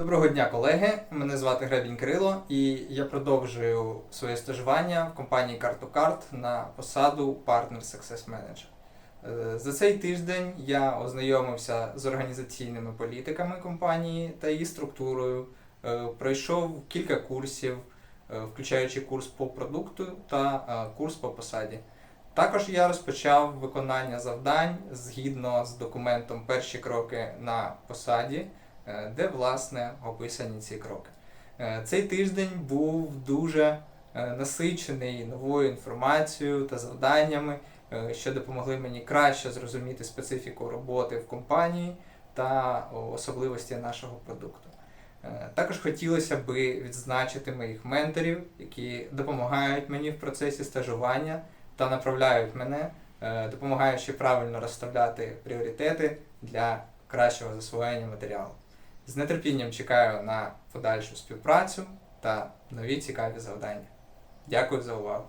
Доброго дня, колеги. Мене звати Гребінь Кирило, і я продовжую своє стажування в компанії Card2Card на посаду Partner Success Manager. Е, За цей тиждень я ознайомився з організаційними політиками компанії та її структурою, е, пройшов кілька курсів, е, включаючи курс по продукту та курс по посаді. Також я розпочав виконання завдань згідно з документом Перші кроки на посаді, де власне описані ці кроки. Е, Цей тиждень був дуже е, насичений новою інформацією та завданнями, е, що допомогли мені краще зрозуміти специфіку роботи в компанії та особливості нашого продукту. Е, Також хотілося би відзначити моїх менторів, які допомагають мені в процесі стажування та направляють мене, е, допомагаючи правильно розставляти пріоритети для кращого засвоєння матеріалу. З нетерпінням чекаю на подальшу співпрацю та нові цікаві завдання. Дякую за увагу!